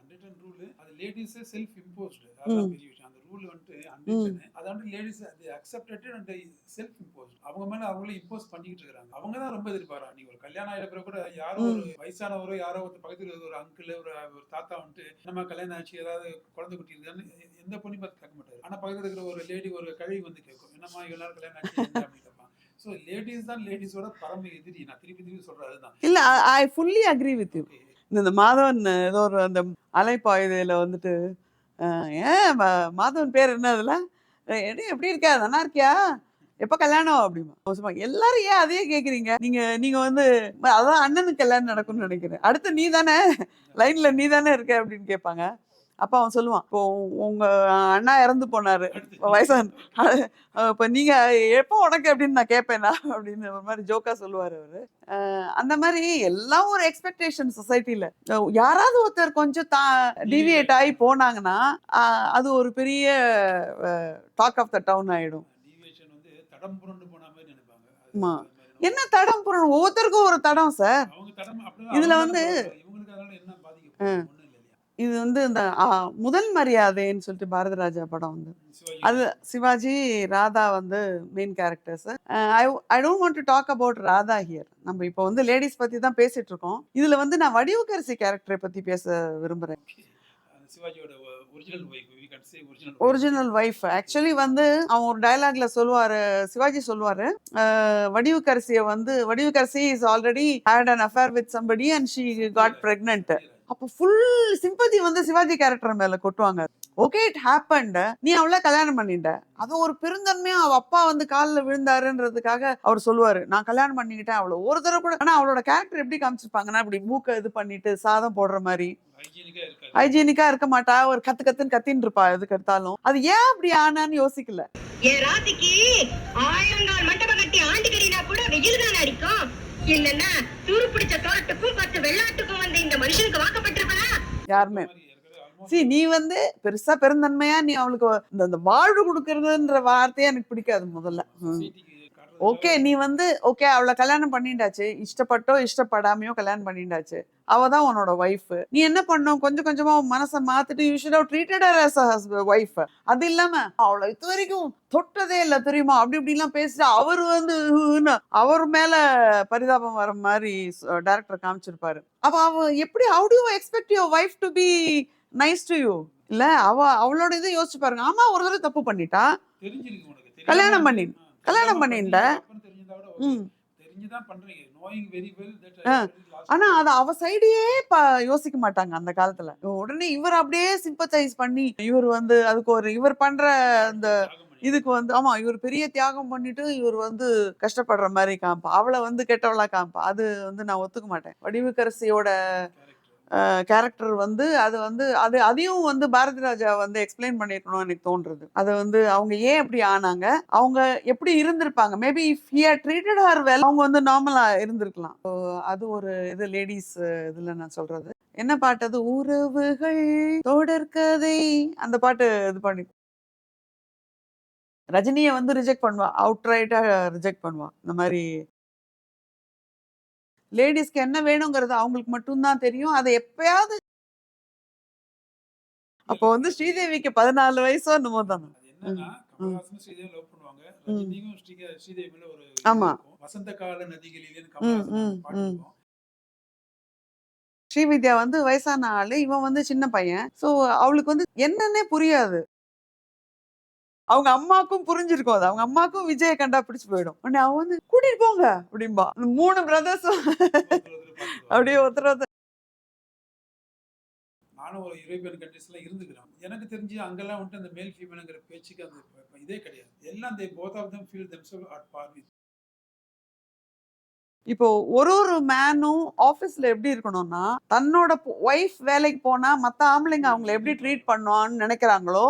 அன்ரிட்டன் ரூல் அது லேடிஸே செல்ஃப் இம்போஸ்டு ம். அதான் பெரிய விஷயம். அந்த ரூல் வந்துட்டு அன்ரிட்டன் அதை வந்து லேடிஸ் அது அக்செப்டட் அண்ட் செல்ஃப் இம்போஸ்ட் அவங்க மேல அவங்களே இம்போஸ் பண்ணிக்கிட்டு இருக்காங்க. அவங்க தான் ரொம்ப எதிர்பார்க்கறாங்க நீங்க ஒரு கல்யாணம் பிறகு கூட யாரோ ஒரு வயசானவரோ யாரோ ஒரு பக்கத்துல ஒரு அங்கிள் ஒரு ஒரு தாத்தா வந்துட்டு நம்ம கல்யாணம் ஆச்சு? ஏதாவது குழந்தை குட்டி இருக்கான்னு? எந்த பொண்ணு பார்த்து கேட்க மாட்டாரு. ஆனா பக்கத்துல இருக்கிற ஒரு லேடி ஒரு கழுவி வந்து கேட்கும். என்னம்மா இவ்வளவு கல்யாணம் ஆச்சு? இல்ல I fully agree with you இந்த மாதவன் ஏதோ ஒரு அந்த அலைப்பாயுதையில வந்துட்டு ஏன் மாதவன் பேர் என்ன அதுல? எப்படி இருக்க? நல்லா இருக்கியா? எப்ப கல்யாணம்? அப்படிமா. எல்லாரும் ஏன் அதையே கேக்குறீங்க? நீங்க நீங்க வந்து அதான் அண்ணனுக்கு கல்யாணம் நடக்கும்னு நினைக்கிறேன். அடுத்து நீ தானே லைன்ல நீ தானே இருக்க அப்படின்னு கேட்பாங்க. அப்ப அவன் சொல்லுவான் இப்போ உங்க அண்ணா இறந்து போனாரு. வயசான இப்போ நீங்க எப்போ உனக்கு அப்படின்னு நான் கேட்பேனா அப்படின்னு ஒரு மாதிரி ஜோக்கா சொல்லுவாரு அவரு. அந்த மாதிரி எல்லாம் ஒரு எக்ஸ்பெக்டேஷன் சொசைட்டில யாராவது ஒருத்தர் கொஞ்சம் தா டிவியேட் ஆகி போனாங்கன்னா அது ஒரு பெரிய டாக் ஆஃப் த டவுன் ஆயிடும். ஆமா. என்ன தடம் புறம் ஒவ்வொருத்தருக்கும் ஒரு தடம் சார். இதுல வந்து- இது வந்து இந்த முதல் மரியாதைன்னு சொல்லிட்டு பாரதி ராஜா படம் வந்து. அது சிவாஜி ராதா வந்து main characters I I don't want to talk about Radha here நம்ம இப்போ வந்து லேடிஸ் பத்தி தான் பேசிட்டு இருக்கோம். இதுல வந்து நான் வடிவுக்கரசி கேரக்டரை பத்தி பேச விரும்புறேன். ஒரிஜினல் ஒய்ஃப் ஆக்சுவலி வந்து அவன் ஒரு டயலாக்ல சொல்லுவாரு சிவாஜி சொல்லுவாரு வடிவுக்கரசியை வந்து Vadivukkarasi is already had an affair with somebody and she got pregnant அப்போ ஃபுல் சிம்பதி வந்து சிவாஜி கேரக்டர் மேல கொட்டுவாங்க. ஓகே இட் ஹேப்பன்ட் நீ அவள கல்யாணம் பண்ணிட்ட. அது ஒரு பெருந்தன்மையா அவ அப்பா வந்து காலில் விழுந்தாருன்றதுக்காக அவர் சொல்லுவாரு. நான் கல்யாணம் பண்ணிக்கிட்டேன் அவளை ஒரு தடவை கூட. ஆனா அவளோட கேரக்டர் எப்படி காமிச்சிருப்பாங்கன்னா இப்படி மூக்க இது பண்ணிட்டு சாதம் போடுற மாதிரி. ஹைஜீனிக்கா இருக்காது ஹைஜீனிக்கா இருக்க மாட்டா. ஒரு கத்து கத்துன்னு கத்தின்னு இருப்பா எதுக்கு எடுத்தாலும். அது ஏன் அப்படி ஆனான்னு யோசிக்கல. என் ராசிக்கு ஆயிரங்கால் மண்டபம் கட்டி ஆண்டு கட்டினா கூட வெயில் தான் அடிக்கும். என்னன்னா சூடு பிடிச்ச தோட்டத்துக்கும் பத்து வெள்ளாட்டுக்கும் வந்த இந்த மனுஷனுக்கு வாக்கப்பட்டிருப்பா யாருமே. சி நீ வந்து பெருசா பெருந்தன்மையா நீ அவளுக்கு இந்த இந்த வாழ்வு கொடுக்கறதுன்ற வார்த்தையே எனக்கு பிடிக்காது முதல்ல. ஓகே நீ வந்து ஓகே அவளை கல்யாணம் பண்ணிண்டாச்சு இஷ்டப்பட்டோ இஷ்டப்படாமையோ கல்யாணம் பண்ணிண்டாச்சு அவ தான் உன்னோட ஒய்ஃப் நீ என்ன பண்ணும் கொஞ்சம் கொஞ்சமா மனசை மாத்திட்டு you should have treated her as a wife அது இல்லாம அவளை இது வரைக்கும் தொட்டதே இல்ல தெரியுமா? அப்படி இப்படி எல்லாம் பேசிட்டு அவர் வந்து அவர் மேல பரிதாபம் வர மாதிரி டைரக்டர் காமிச்சிருப்பாரு. அப்ப அவ எப்படி how to expect your wife to be nice to you இல்ல அவ அவளோட இதை யோசிச்சு பாருங்க. ஆமா ஒரு தடவை தப்பு பண்ணிட்டா. கல்யாணம் பண்ணி- கல்யாணம் தெரியாம பண்ணிண்ட. பண்ணி, அப்புறம் தெரிஞ்சிருந்தா கூட okay. ம் lost ஆனா அத அவ சைடையே யோசிக்க மாட்டாங்க அந்த காலத்துல. உடனே இவர் அப்படியே சிம்பத்தைஸ் பண்ணி இவர் வந்து அதுக்கு ஒரு இவர் பண்ற அந்த இதுக்கு வந்து ஆமா இவர் பெரிய தியாகம் பண்ணிட்டு இவர் வந்து கஷ்டப்படுற மாதிரி காமிப்பா அவளை வந்து கெட்டவளா காமிப்பா அது வந்து நான் ஒத்துக்க மாட்டேன். வடிவுக்கரசியோட. கேரக்டர் வந்து அது வந்து அது அதையும் வந்து பாரதி ராஜா வந்து எக்ஸ்பிளைன் பண்ணிருக்கணும்னு எனக்கு தோன்றது. அது வந்து அவங்க ஏன் அப்படி ஆனாங்க? அவங்க எப்படி இருந்திருப்பாங்க? Maybe if he treated her well அவங்க வந்து நார்மலா இருந்திருக்கலாம். அது ஒரு இது லேடிஸ் இதுல நான் சொல்றது. என்ன பாட்டு அது? உறவுகள் தொடர்கதை அந்த பாட்டு இது பண்ணி ரஜினியை வந்து ரிஜெக்ட் பண்ணுவா. அவுட்ரைட்டா ரிஜெக்ட் பண்ணுவா. இந்த மாதிரி லேடிஸ்க்கு என்ன வேணுங்கிறது அவங்களுக்கு மட்டும்தான் தெரியும். அதை எப்பயாவது அப்போ வந்து ஸ்ரீதேவிக்கு பதினாலு வயசோ என்னமோ தானே. ஆமா. வசந்த கால. இருக்கும். ஸ்ரீவித்யா வந்து வயசான ஆளு. இவன் வந்து சின்ன பையன். சோ அவளுக்கு வந்து என்னன்னே புரியாது. அவங்க அம்மாக்கும் புரிஞ்சிருக்கும் அது. அவங்க அம்மாக்கும் விஜய கண்டா பிடிச்சு போயிடும். உடனே அவன் வந்து கூட்டிட்டு போங்க அப்படிம்பா. அந்த மூணு பாத்துக்குவாங்க. அப்படியே ஒருத்தர் ஒருத்தர். நானும் ஒரு யூரோப்பியன் கண்ட்ரீஸ்ல இருந்துக்கிறேன். எனக்கு தெரிஞ்சு அங்கெல்லாம் வந்துட்டு அந்த மேல் ஃபீமேலுங்கிற பேச்சுக்கு அந்த இதே கிடையாது. எல்லாம் they both of them feel themselves at par with இப்போ ஒரு ஒரு மேனும் ஆபீஸ்ல எப்படி இருக்கணும்னா தன்னோட ஒய்ஃப் வேலைக்கு போனா மத்த ஆம்பளைங்க அவங்களை எப்படி ட்ரீட் பண்ணுவான்னு நினைக்கிறாங்களோ